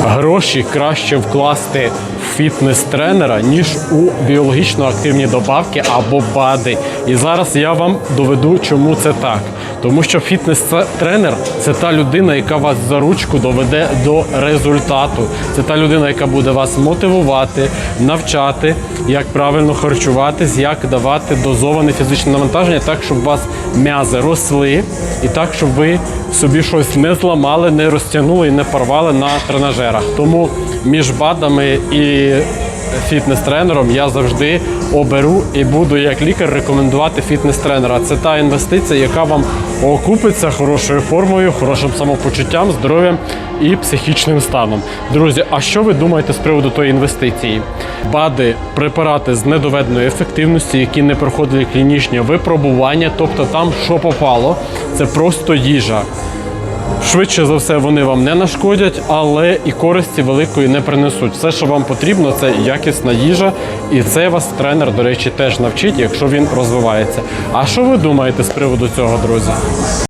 гроші краще вкласти фітнес-тренера, ніж у біологічно активні добавки або БАДи. І зараз я вам доведу, чому це так. Тому що фітнес-тренер це та людина, яка вас за ручку доведе до результату. Це та людина, яка буде вас мотивувати, навчати, як правильно харчуватись, як давати дозоване фізичне навантаження, так, щоб вас м'язи росли, і так, щоб ви собі щось не зламали, не розтягнули і не порвали на тренажерах. Тому між БАДами і фітнес-тренером я завжди оберу і буду як лікар рекомендувати фітнес-тренера. Це та інвестиція, яка вам окупиться хорошою формою, хорошим самопочуттям, здоров'ям і психічним станом. Друзі, а що ви думаєте з приводу тої інвестиції? БАДи препарати з недоведеної ефективності, які не проходили клінічні випробування, тобто там що попало, це просто їжа. Швидше за все вони вам не нашкодять, але і користі великої не принесуть. Все, що вам потрібно, це якісна їжа, і це вас тренер, до речі, теж навчить, якщо він розвивається. А що ви думаєте з приводу цього, друзі?